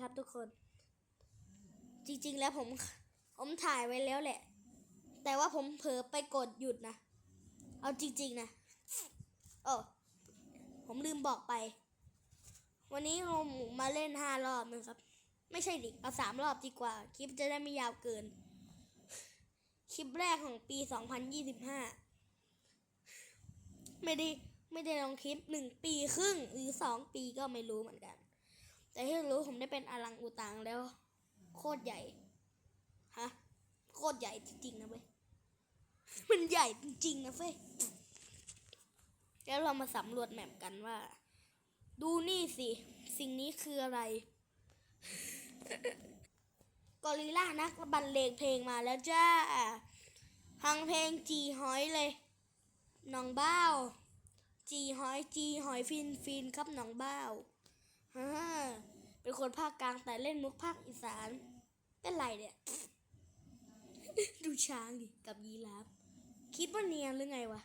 ครับทุกคน จริง ๆ แล้วผม ผมถ่ายไว้แล้วแหละ แต่ว่าผมเผลอไปกดหยุดนะ เอาจริง ๆ นะโอ้ผมลืมบอกไป วันนี้เรามาเล่นห้ารอบนะครับ ไม่ใช่ดิเอาสามรอบดีกว่า คลิปจะได้ไม่ยาวเกิน คลิปแรกของปี2025ไม่ได้ไม่ได้ลองคลิปหนึ่งปีครึ่งหรือสองปีก็ไม่รู้เหมือนกัน แต่ที่รู้ผมได้เป็นอลังอุตังแล้ว โคตรใหญ่ ฮะ โคตรใหญ่จริงๆนะเว้ย มันใหญ่จริงๆนะเฟ้ย แล้วเรามาสำรวจแมปกันว่า ดูนี่สิ สิ่งนี้คืออะไร กอริลล่านักบรรเลงเพลงมาแล้วจ้าฟังเพลงจีหอยเลยน้องบ้าวจีหอยจีหอยฟินฟินครับน้องบ้าว ฮ่าเป็นคนภาคกลางแต่เล่นมุกภาคอีสาน เป็นไรเนี่ย ดูช้างดิ กับยีราฟ คิดว่าเนียนหรือไงวะ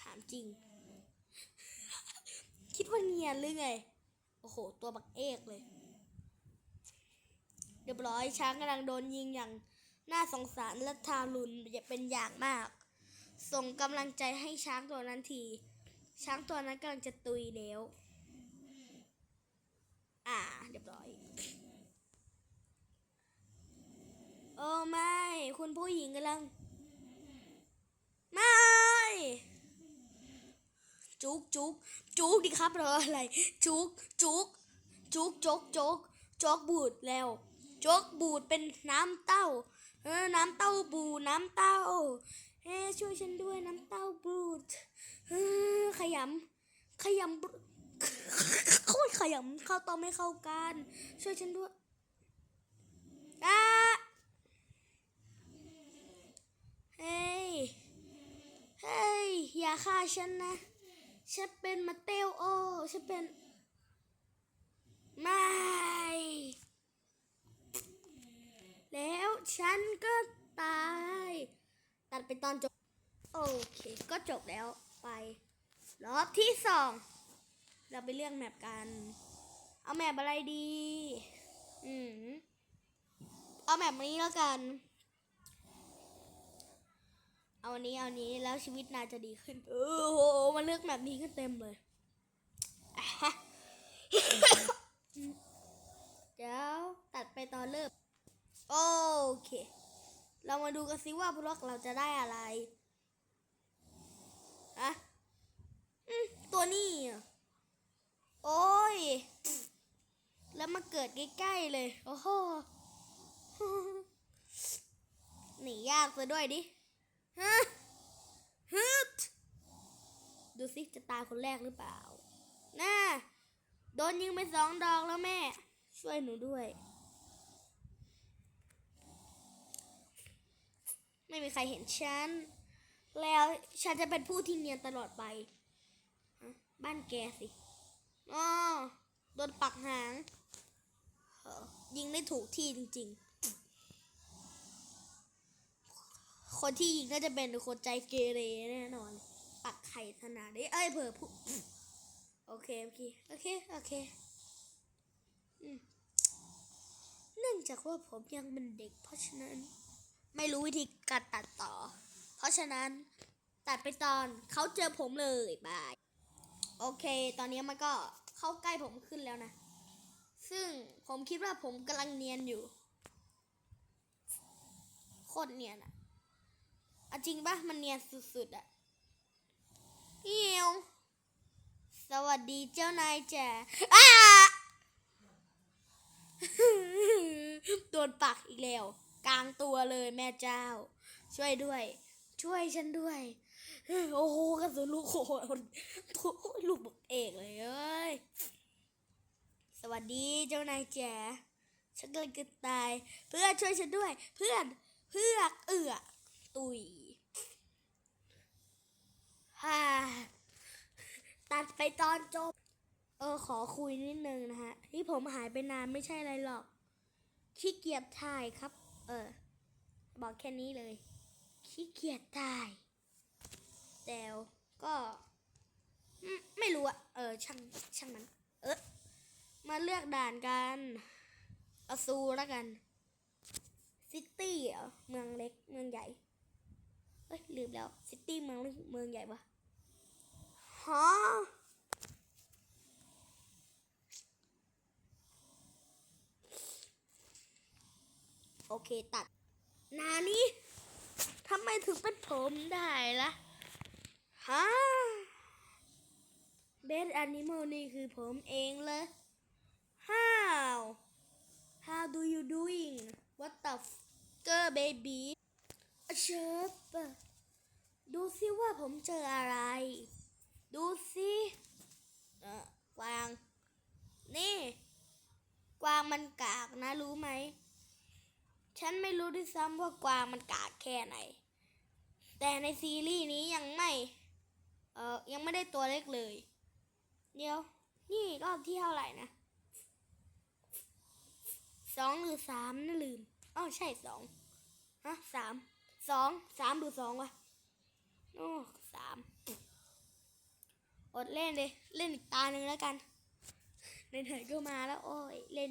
ถามจริง คิดว่าเนียนหรือไง โอ้โห ตัวบักเอกเลย เรียบร้อยช้างกำลังโดนยิงอย่างน่าสงสารและทารุณเป็นอย่างมาก ส่งกำลังใจให้ช้างตัวนั้นที ช้างตัวนั้นกำลังจะตุยแล้ว อ่า เรียบร้อย โอ้ไม่ คุณผู้หญิงกำลัง ไม่ จุกจุกจุกดิครับรออะไร จุกจุกจุกจกจกจกบูดแล้วจกบูดเป็นน้ำเต้า เออ น้ำเต้าบูน้ำเต้าเฮ้ช่วยฉันด้วยน้ำเต้าบูดเออขยำขยำ โคตรขยำเข้าตอไม่เข้ากัน ช่วยฉันด้วยอะเฮ้ย เฮ้ย อย่าฆ่าฉันนะ ฉันเป็นมาเตลโอ ฉันเป็น ไม่ แล้วฉันก็ตาย ตัดไปตอนจบ โอเค ก็จบแล้วไป รอบที่สอง เราไปเลือกแมปกัน เอาแมปอะไรดี อืม เอาแมปนี้แล้วกัน เอาอันนี้เอาอันนี้แล้วชีวิตนายจะดีขึ้น เออโหมาเลือกแบบนี้ก็เต็มเลยเดี๋ยวตัดไปตอนเริ่มโอเค เรามาดูกันซิว่าพวกเราจะได้อะไรอะอืมตัวนี้อะโอ้ย แล้วมา เกิดใกล้ๆเลย โอ้โหหนียากซะด้วยดิฮะฮึดดูสิจะตายคนแรกหรือเปล่า น่า โดนยิงไปสองดอกแล้วแม่ ช่วยหนูด้วย ไม่มีใครเห็นฉัน แล้วฉันจะเป็นผู้ที่เนียนตลอดไป บ้านแกสิอ๋อโดนปักหาง ยิงได้ถูกที่จริง ๆ คนที่ยิงน่าจะเป็นคนใจเกเรแน่นอน ปักไข่ขนาได้เอ้ยเผื่อผู้โอเคโอเคโอเคโอเคเนื่องจากว่าผมยังเป็นเด็ก เพราะฉะนั้น ไม่รู้วิธีการตัดต่อ เพราะฉะนั้นตัดไปตอนเขาเจอผมเลยบาย โอเค ตอนนี้มันก็เข้าใกล้ผมขึ้นแล้วนะ ซึ่งผมคิดว่าผมกำลังเนียนอยู่ โคตรเนียนอะอะจริงปะมันเนียนสุดๆอะเฮียวสวัสดีเจ้านายแจ๋อ้าโดนปักอีกแล้ว กลางตัวเลยแม่เจ้า ช่วยด้วย ช่วยฉันด้วย โอ้โหกระสุนลูกโคนโอ้โหลูกเอกเลยเอ้ย วัสดีเจ้านายแจ๋ฉันกำลังจะตาย เพื่อนช่วยฉันด้วย เพื่อนเพื่อเอือตุยฮ่าตัดไปตอนจบ เออขอคุยนิดนึงนะฮะ ที่ผมหายไปนานไม่ใช่อะไรหรอก ขี้เกียจถ่ายครับ เออ บอกแค่นี้เลย ขี้เกียจถ่าย แต่ก็ ไม่รู้อะเออช่างช่างมัน เออ มาเลือกด่านกันอาซูแล้วกัน ซิตี้เหรอเมืองเล็กเมืองใหญ่ เอ้ยลืมแล้ว ซิตี้เมืองเล็กเมืองใหญ่ปะฮะโอเคตัด นานี่ทำไมถึงเป็นผมได้ล่ะฮะเบสแอนิมอลนี่คือผมเองเลย How How do you doing What the fucker baby เชิบดูสิว่าผมเจออะไร ดูสิเอ่อกวาง นี่ กวางมันกากนะรู้ไหม ฉันไม่รู้ด้วยซ้ำว่ากวางมันกากแค่ไหน แต่ในซีรีส์นี้ยังไม่ เออยังไม่ได้ตัวเล็กเลย เดี๋ยว นี่รอบที่เท่าไหร่นะ สองหรือสามนะลืมอ๋อใช่สองฮะสามสองสามหรือสองวะโอ้สามอดเล่นเลย เล่นอีกตาหนึ่งแล้วกันในไหนๆก็มาแล้ว โอ้ยเล่น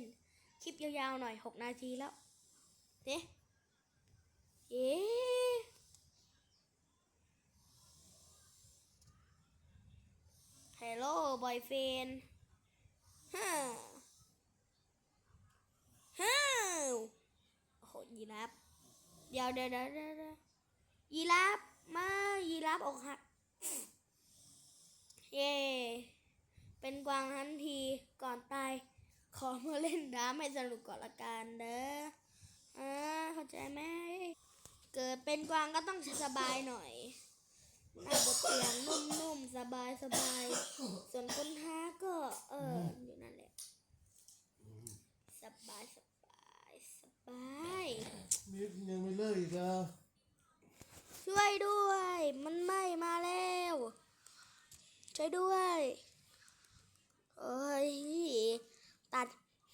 คลิปยาวๆหน่อยหกนาทีแล้วเอ๊ะเอ๊ะฮัลโหลบอยเฟนฮ่าฮ่าโอ้โห ยีราฟเดี๋ยวเดี๋ยวเดี๋ยวเดี๋ยวยีราฟมายีราฟอกหัก เย่เป็นกวางทันทีก่อนตาย ขอมาเล่นดามให้สนุกก่อนละกันเด้ออ่าเข้าใจไหมเกิดเป็นกวางก็ต้องสบายหน่อยนั่งบนเตียงนุ่มๆสบายสบายๆส่วนคนท้าก็ เอออยู่นั่นแหละสบายสบาย สบายนี่ยังไม่เลิกอีกเหรอช่วยด้วย มันไหม้มาแล้วช่วยด้วยเอ้ยตัด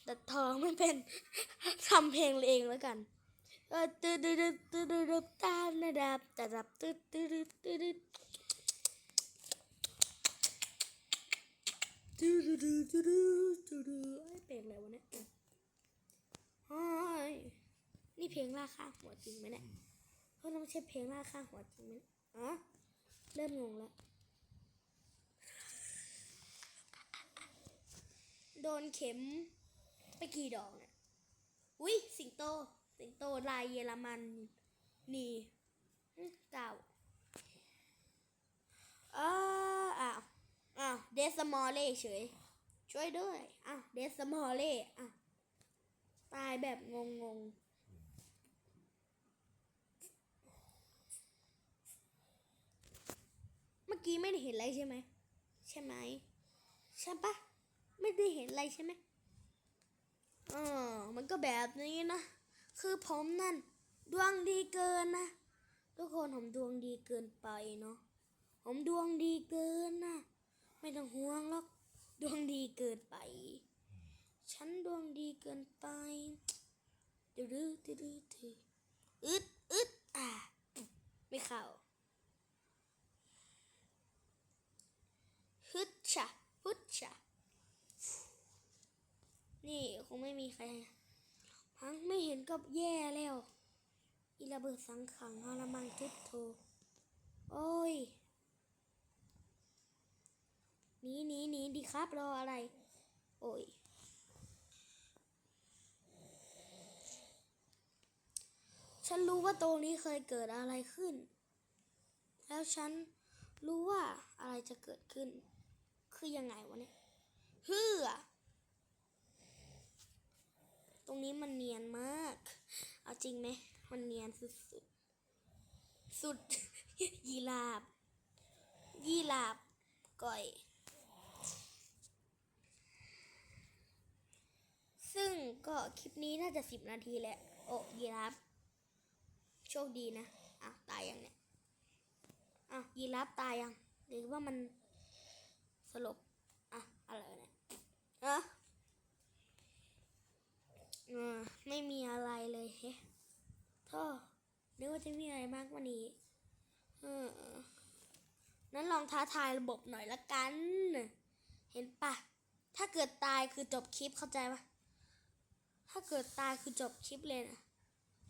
ตัดทองไม่เป็นทำเพลงเองแล้วกันเออตืดตืดตืดตืดตานะดับตาดับตืดตืดตืดตืดตืดตืดตืดไอ้ยเพลงอะไรวะเนี่ยเฮ้ย นี่เพลงล่าข้างหัวจริงไหมเนี่ยเพราะต้องใช่เพลงล่าข้างหัวจริงไหมเนี่ยอ๋อเริ่มงงแล้ว โดนเข็มไปกี่ดอกเนี่ย อุ้ยสิงโต สิงโตลายเยอรมันนี่อื้อเก่าอ้าวอ้าวอ้าวเดสมอลเล่เฉย ช่วยด้วยอ้าวเดสมอลเล่อ้าวตายแบบงงงๆเมื่อกี้ไม่ได้เห็นอะไรใช่ไหมใช่ไหมใช่ปะไม่ได้เห็นอะไรใช่ไหมอ๋อมันก็แบบนี้นะ คือผมนั่น ดวงดีเกินนะทุกคนผมดวงดีเกินไปเนาะผมดวงดีเกินนะไม่ต้องห่วงหรอกดวงดีเกินไป ฉันดวงดีเกินไปดื้อดื้อดื้อดื้อดื้ออึดอึดอะไม่เข้า ฮึดชะฮึดชะนี่คงไม่มีใครพังไม่เห็นก็แย่แล้วอีระเบิดสังขังฮาละมังทุบโท โอ้ยหนีหนีหนีดีครับรออะไร โอ้ยฉันรู้ว่าตรงนี้เคยเกิดอะไรขึ้น แล้วฉันรู้ว่าอะไรจะเกิดขึ้น คือยังไงวะเนี่ยฮือตรงนี้มันเนียนมาก เอาจริงไหม มันเนียนสุดสุดสุด ยีราบ ยีราบก่อย ซึ่งก็คลิปนี้น่าจะสิบนาทีแหละ โอ้ยีราฟโชคดีนะ อะ ตายยังเนี่ย อะ ยีราฟตายยัง หรือว่ามัน สลบอะอะไรเนี่ยอะอ่าไม่มีอะไรเลยเฮ้ท่อนึกว่าจะมีอะไรมากกว่านี้เออนั้นลองท้าทายระบบหน่อยละกัน เห็นปะ ถ้าเกิดตายคือจบคลิปเข้าใจปะถ้าเกิดตายคือจบคลิปเลยนะ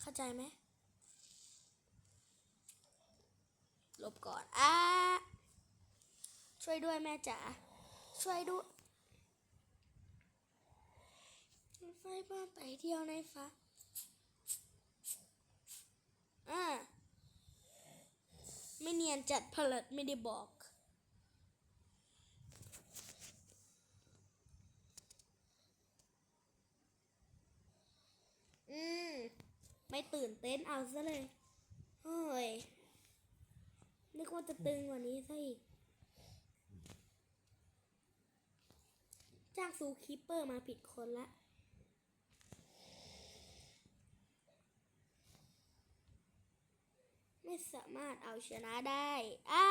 เข้าใจไหมลบก่อนอ่า ช่วยด้วยแม่จ๋าช่วยด้วยไฟบ้านไปเที่ยวในฟ้าอ่าไม่เนียนจัดผลิตไม่ได้บอกอืม ไม่ตื่นเต้นเอาซะเลย เฮ้ย นึกว่าจะตึงกว่านี้ซะอีก จ้างซูคิปเปอร์มาผิดคนละไม่สามารถเอาชนะได้ อ้า